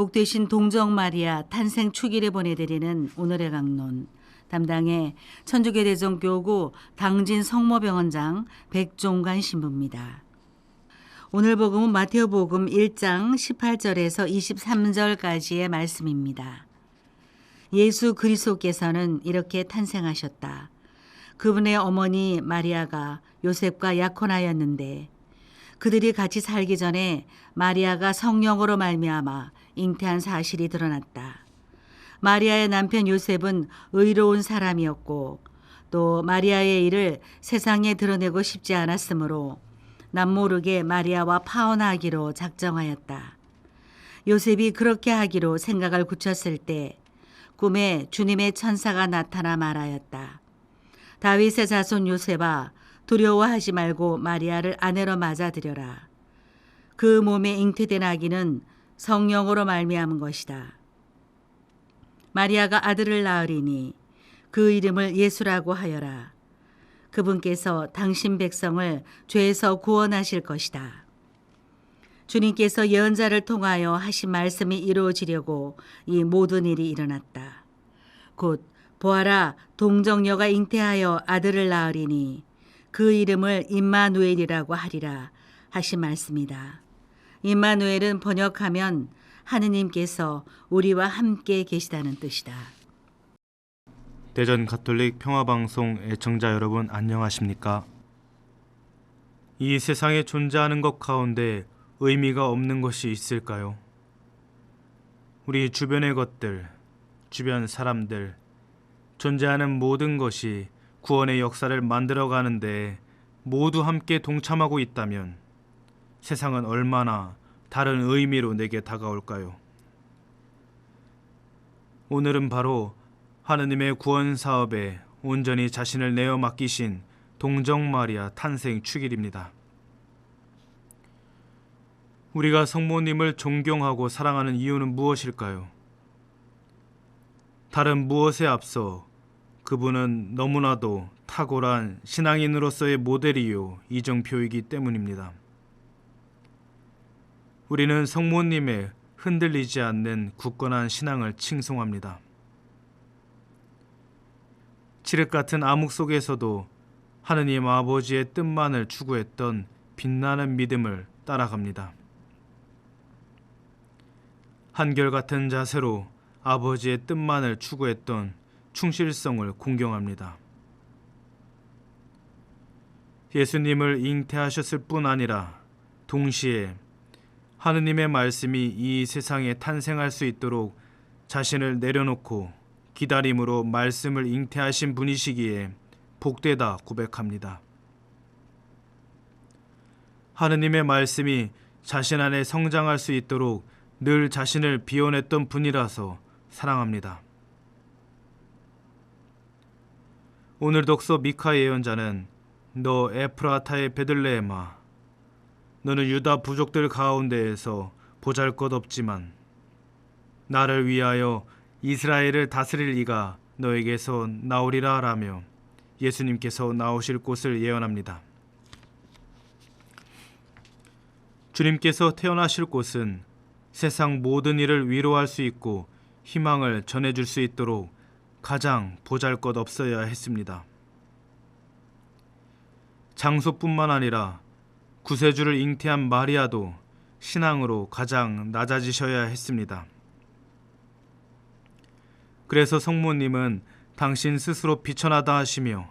복되신 동정 마리아 탄생 축일에 보내드리는 오늘의 강론 담당의 천주교 대전교구 당진 성모병원장 백종관 신부입니다. 오늘 복음은 마테오 복음 1장 18절에서 23절까지의 말씀입니다. 예수 그리스도께서는 이렇게 탄생하셨다. 그분의 어머니 마리아가 요셉과 약혼하였는데 그들이 같이 살기 전에 마리아가 성령으로 말미암아 잉태한 사실이 드러났다. 마리아의 남편 요셉은 의로운 사람이었고 또 마리아의 일을 세상에 드러내고 싶지 않았으므로 남모르게 마리아와 파혼하기로 작정하였다. 요셉이 그렇게 하기로 생각을 굳혔을 때 꿈에 주님의 천사가 나타나 말하였다. 다윗의 자손 요셉아 두려워하지 말고 마리아를 아내로 맞아들여라. 그 몸에 잉태된 아기는 성령으로 말미암은 것이다. 마리아가 아들을 낳으리니 그 이름을 예수라고 하여라. 그분께서 당신 백성을 죄에서 구원하실 것이다. 주님께서 예언자를 통하여 하신 말씀이 이루어지려고 이 모든 일이 일어났다. 곧 보아라 동정녀가 잉태하여 아들을 낳으리니 그 이름을 임마누엘이라고 하리라 하신 말씀이다. 임마누엘은 번역하면 하느님께서 우리와 함께 계시다는 뜻이다. 대전 가톨릭 평화방송 애청자 여러분 안녕하십니까? 이 세상에 존재하는 것 가운데 의미가 없는 것이 있을까요? 우리 주변의 것들, 주변 사람들, 존재하는 모든 것이 구원의 역사를 만들어 가는데 모두 함께 동참하고 있다면 세상은 얼마나 다른 의미로 내게 다가올까요? 오늘은 바로 하느님의 구원 사업에 온전히 자신을 내어 맡기신 동정 마리아 탄생 축일입니다. 우리가 성모님을 존경하고 사랑하는 이유는 무엇일까요? 다른 무엇에 앞서 그분은 너무나도 탁월한 신앙인으로서의 모델이요 이정표이기 때문입니다. 우리는 성모님의 흔들리지 않는 굳건한 신앙을 칭송합니다. 칠흑 같은 암흑 속에서도 하느님 아버지의 뜻만을 추구했던 빛나는 믿음을 따라갑니다. 한결같은 자세로 아버지의 뜻만을 추구했던 충실성을 공경합니다. 예수님을 잉태하셨을 뿐 아니라 동시에 하느님의 말씀이 이 세상에 탄생할 수 있도록 자신을 내려놓고 기다림으로 말씀을 잉태하신 분이시기에 복되다 고백합니다. 하느님의 말씀이 자신 안에 성장할 수 있도록 늘 자신을 비워냈던 분이라서 사랑합니다. 오늘 독서 미카 예언자는 너 에프라타의 베들레헴아 너는 유다 부족들 가운데에서 보잘것없지만 나를 위하여 이스라엘을 다스릴 이가 너에게서 나오리라 라며 예수님께서 나오실 곳을 예언합니다. 주님께서 태어나실 곳은 세상 모든 일을 위로할 수 있고 희망을 전해줄 수 있도록 가장 보잘것 없어야 했습니다. 장소뿐만 아니라 구세주를 잉태한 마리아도 신앙으로 가장 낮아지셔야 했습니다. 그래서 성모님은 당신 스스로 비천하다 하시며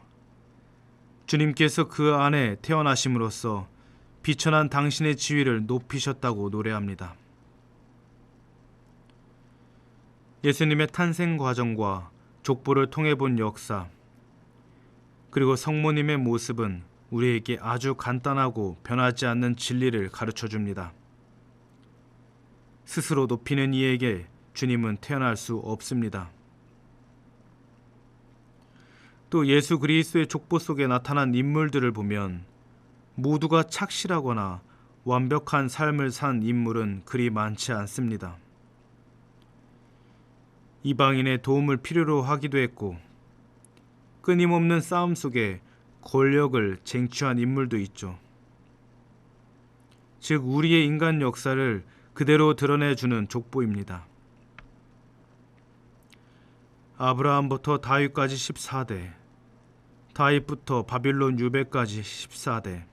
주님께서 그 안에 태어나심으로써 비천한 당신의 지위를 높이셨다고 노래합니다. 예수님의 탄생 과정과 족보를 통해 본 역사, 그리고 성모님의 모습은 우리에게 아주 간단하고 변하지 않는 진리를 가르쳐 줍니다. 스스로 높이는 이에게 주님은 태어날 수 없습니다. 또 예수 그리스도의 족보 속에 나타난 인물들을 보면 모두가 착실하거나 완벽한 삶을 산 인물은 그리 많지 않습니다. 이방인의 도움을 필요로 하기도 했고 끊임없는 싸움 속에 권력을 쟁취한 인물도 있죠. 즉 우리의 인간 역사를 그대로 드러내주는 족보입니다. 아브라함부터 다윗까지 14대, 다윗부터 바빌론 유배까지 14대,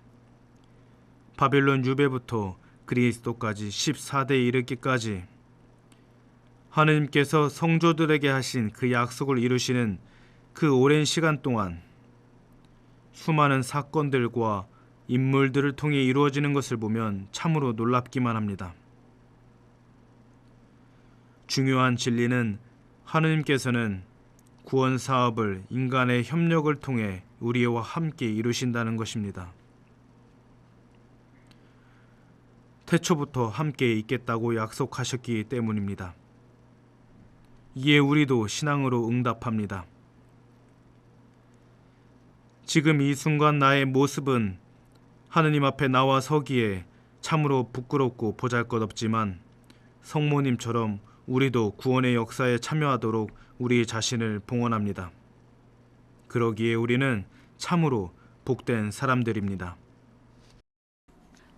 바빌론 유배부터 그리스도까지 14대에 이르기까지 하느님께서 성조들에게 하신 그 약속을 이루시는 그 오랜 시간 동안 수많은 사건들과 인물들을 통해 이루어지는 것을 보면 참으로 놀랍기만 합니다. 중요한 진리는 하느님께서는 구원 사업을 인간의 협력을 통해 우리와 함께 이루신다는 것입니다. 태초부터 함께 있겠다고 약속하셨기 때문입니다. 이에 우리도 신앙으로 응답합니다. 지금 이 순간 나의 모습은 하느님 앞에 나와 서기에 참으로 부끄럽고 보잘것없지만 성모님처럼 우리도 구원의 역사에 참여하도록 우리 자신을 봉헌합니다. 그러기에 우리는 참으로 복된 사람들입니다.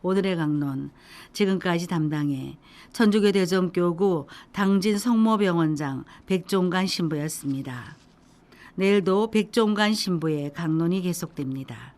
오늘의 강론 지금까지 담당해 천주교 대전교구 당진 성모병원장 백종관 신부였습니다. 내일도 백종관 신부의 강론이 계속됩니다.